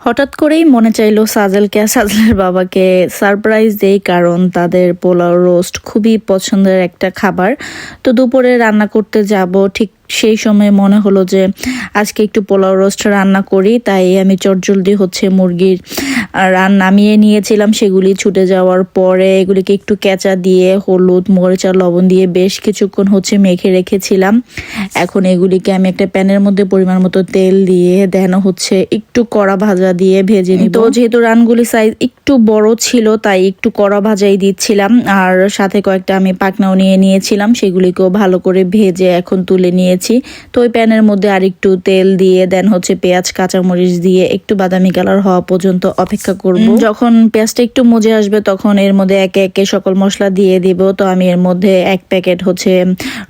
হঠাৎ করেই মনে চাইলো সাজেলকে, সাজেলের বাবাকে সারপ্রাইজ দেই কারণ তাদের পোলাও রোস্ট খুবই পছন্দের একটা খাবার। তো দুপুরে রান্না করতে যাব ঠিক সেই সময় মনে হলো যে আজকে একটু পোলাও রোস্ট রান্না করি তাই আমি চটজলদি হচ্ছে মুরগির রান নামিয়ে নিয়েছিলাম। সেগুলি ছুটে যাওয়ার পরে এগুলিকে একটু কেঁচা দিয়ে হলুদ মরিচ আর লবণ দিয়ে বেশ কিছুক্ষণ হচ্ছে মেখে রেখেছিলাম। এখন এগুলিকে আমি একটা প্যানের মধ্যে পরিমাণ মতো তেল দিয়ে দেন হচ্ছে একটু কড়া ভাজা দিয়ে ভেজে নিই তো যেহেতু রানগুলি সাইজ একটু বড় ছিল তাই একটু কড়া ভাজাই দিচ্ছিলাম। আর সাথে কয়েকটা আমি পাকনাও নিয়ে নিয়েছিলাম সেগুলিকেও ভালো করে ভেজে এখন তুলে নিয়েছি। তো ওই প্যানের মধ্যে আর একটু তেল দিয়ে দেন হচ্ছে পেঁয়াজ কাঁচামরিচ দিয়ে একটু বাদামি কালার হওয়া পর্যন্ত অপেক্ষা করব। যখন পেঁয়াজটা একটু মজে আসবে তখন এর মধ্যে একে একে সকল মশলা দিয়ে দিব। তো আমি এর মধ্যে এক প্যাকেট হচ্ছে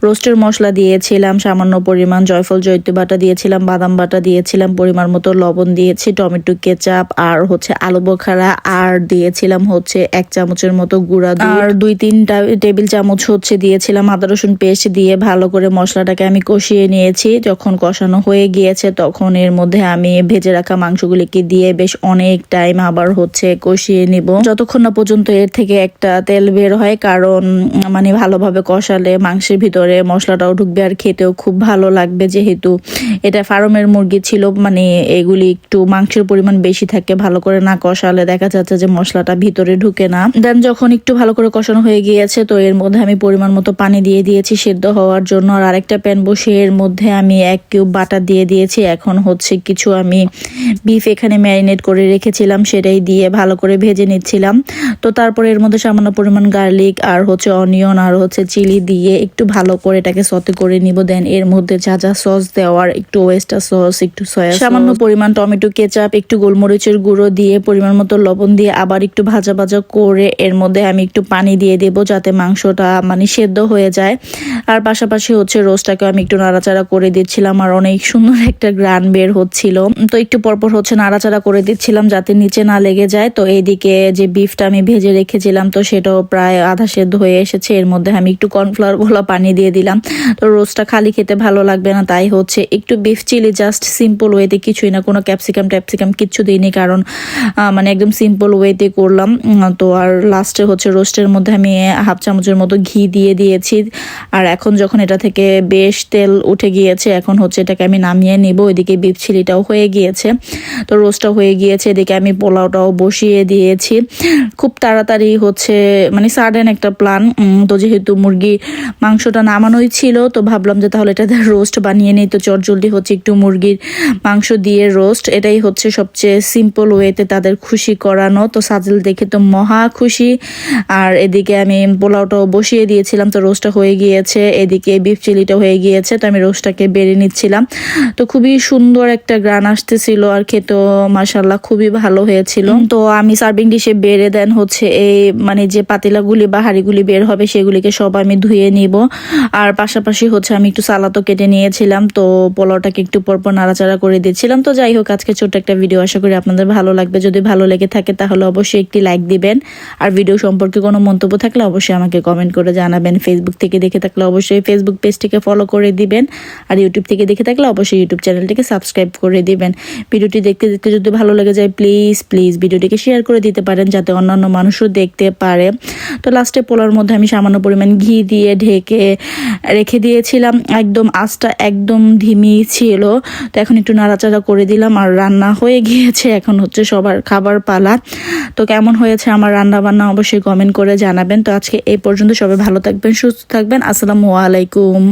রোস্টের মশলা দিয়েছিলাম সামান্য পরিমাণ জয়ফল জৈত্য বাটা দিয়েছিলাম বাদাম বাটা দিয়েছিলাম পরিমাণ মতো লবণ দিয়েছি টমেটো কেচাপ আর হচ্ছে আলু বোখারা আর দিয়েছিলাম হচ্ছে এক চামচের মতো গুঁড়া আর দুই তিনটা টেবিল চামচ হচ্ছে দিয়েছিলাম আদা রসুন পেস্ট দিয়ে ভালো করে মশলাটাকে আমি কষিয়ে নিয়েছি। যখন কষানো হয়ে গিয়েছে তখন এর মধ্যে আমি ভেজে রাখা মাংসগুলিকে দিয়ে বেশ অনেক টাইম আবার হচ্ছে কষিয়ে নিব। যতক্ষণ না পর্যন্ত এর থেকে একটা তেল বের হয়, কারণ মানে ভালোভাবে কষালে মাংসের ভিতরে মশলাটাও ঢুকবে আর খেতেও খুব ভালো লাগবে। যেহেতু এটা ফার্মের মুরগি ছিল মানে এগুলি একটু মাংসের পরিমাণ বেশি থাকে, ভালো করে না কষালে দেখা যাচ্ছে যে মশলাটা ভিতরে ঢুকে না। দেন যখন একটু ভালো করে কষানো হয়ে গিয়েছে, তো এর মধ্যে আমি পরিমাণ মতো পানি দিয়ে দিয়েছি সেদ্ধ হওয়ার জন্য। আর আরেকটা প্যান বসিয়ে এর মধ্যে আমি এক কিউব বাটার দিয়ে দিয়েছি। এখন হচ্ছে কিছু আমি বিফ এখানে ম্যারিনেট করে রেখেছিলাম, সেটাই দিয়ে ভালো করে ভেজে নিচ্ছিলাম। তো তারপরে এর মধ্যে সামান্য পরিমাণ গার্লিক আর হচ্ছে অনিয়ন আর হচ্ছে চিলি দিয়ে একটু ভালো করে এটাকে সতে করে নিব। দেন এর মধ্যে যা যা সস দেওয়ার, একটু ওয়েস্টার সস একটু সয়া সামান্য পরিমাণ টমেটো কেচাপ একটু গোলমরিচের গুঁড়ো দিয়ে পরিমাণ মতো লবণ দিয়ে আবার একটু ভাজা ভাজা করে এর মধ্যে আমি একটু পানি দিয়ে দেব যাতে মাংসটা মানে সেদ্ধ হয়ে যায়। আর পাশাপাশি হচ্ছে রোস্টটাকে আমি একটু নাড়াচাড়া করে দিচ্ছিলাম আর অনেক সুন্দর একটা গ্রান বের হচ্ছিল। তো একটু পরপর হচ্ছে নাড়াচাড়া করে দিচ্ছিলাম যাতে নিচে না লেগে যায়। তো এইদিকে যে বিফটা আমি ভেজে রেখেছিলাম, তো সেটাও প্রায় আধা সেদ্ধ হয়ে এসেছে। এর মধ্যে আমি একটু কর্নফ্লাওয়ার গোলা পানি দিয়ে দিলাম। তো রোস্টটা খালি খেতে ভালো লাগবে না, তাই হচ্ছে একটু বিফ চিলি জাস্ট সিম্পল ওয়েতে কিছুই না, কোনো ক্যাপসিকাম ট্যাপসিকাম কিচ্ছু দিইনি কারণ মানে একদম সিম্পল ওয়েতে করলাম। তো আর লাস্টে হচ্ছে রোস্টের মধ্যে আমি হাফ চামচের মতো ঘি দিয়ে দিয়েছি। আর এখন যখন এটা থেকে বেশ তেল উঠে গিয়েছে, এখন হচ্ছে এটাকে আমি নামিয়ে নিব। ওইদিকে বিফ চিলিটাও হয়ে গিয়েছে, তো রোস্টটা হয়ে গিয়েছে। এদিকে আমি পোলাওটাও বসিয়ে দিয়েছি। খুব তাড়াতাড়ি হচ্ছে মানে সাডেন একটা প্ল্যান তো যেহেতু মুরগি মাংসটা নামানোই ছিল, তো ভাবলাম যে তাহলে এটা রোস্ট বানিয়ে নিই। তো চটজলদি হচ্ছে একটু মুরগির মাংস দিয়ে রোস্ট এটাই হচ্ছে সবচেয়ে সিম্পল ওয়েতে তাদের খুশি করানো। তো সাজেল দেখে তো মহা খুশি। আর এদিকে আমি পোলাওটাও বসিয়ে দিয়েছিলাম, তো রোস্টটা হয়ে গিয়েছে। এদিকে বিফ চিলিটা হয়ে গিয়েছে। তো আমি রোস্টটাকে বেড়ে নিচ্ছিলাম। তো খুবই সুন্দর একটা গ্রান আসতেছিল আর খেতেও মাসাল্লাহ খুবই ভালো হয়েছিল। তো আমি সার্ভিং ডিশে বেড়ে দেন হচ্ছে এই মানে যে পাতিলাগুলি বা হাঁড়িগুলি বের হবে সেগুলিকে সব আমি ধুয়ে নিব। আর পাশাপাশি হচ্ছে আমি একটু সালাদও কেটে নিয়েছিলাম। তো পোলাওটাকে একটু পরপর নাড়াচাড়া করে দিচ্ছিলাম। তো যাই হোক আজকে ছোট্ট একটা ভিডিও আশা করি আপনাদের ভালো লাগবে। যদি ভালো লেগে থাকে তাহলে অবশ্যই একটি লাইক দিবেন। আর ভিডিও সম্পর্কে কোনো মন্তব্য থাকলে অবশ্যই আমাকে কমেন্ট করে জানাবেন। ফেসবুক থেকে দেখে থাকলে অবশ্যই ফেসবুক পেজটিকে ফলো করে দিবেন। আর ইউটিউব থেকে দেখে থাকলে অবশ্যই ইউটিউব চ্যানেলটিকে সাবস্ক্রাইব করে দিবেন। ভিডিওটি দেখতে দেখতে যদি ভালো লেগে যায় প্লিজ প্লিজ ভিডিওটিকে শেয়ার করে দিতে পারেন যাতে অন্যান্য মানুষও দেখতে পারে। তো লাস্টে পোলার মধ্যে আমি সামান্য পরিমাণ ঘি দিয়ে ঢেকে রেখে দিয়েছিলাম। একদম আঁচটা একদম ধিমি ছিল। তো এখন একটু নাড়াচাড়া করে দিলাম আর রান্না হয়ে গিয়েছে এখন হচ্ছে সবার খাবার পালা। তো কেমন হয়েছে আমার রান্না বান্না অবশ্যই কমেন্ট করে জানাবেন। তো আজকে এই পর্যন্ত সবাই ভালো থাকবেন, সুস্থ থাকবেন। আসসালামু আলাইকুম।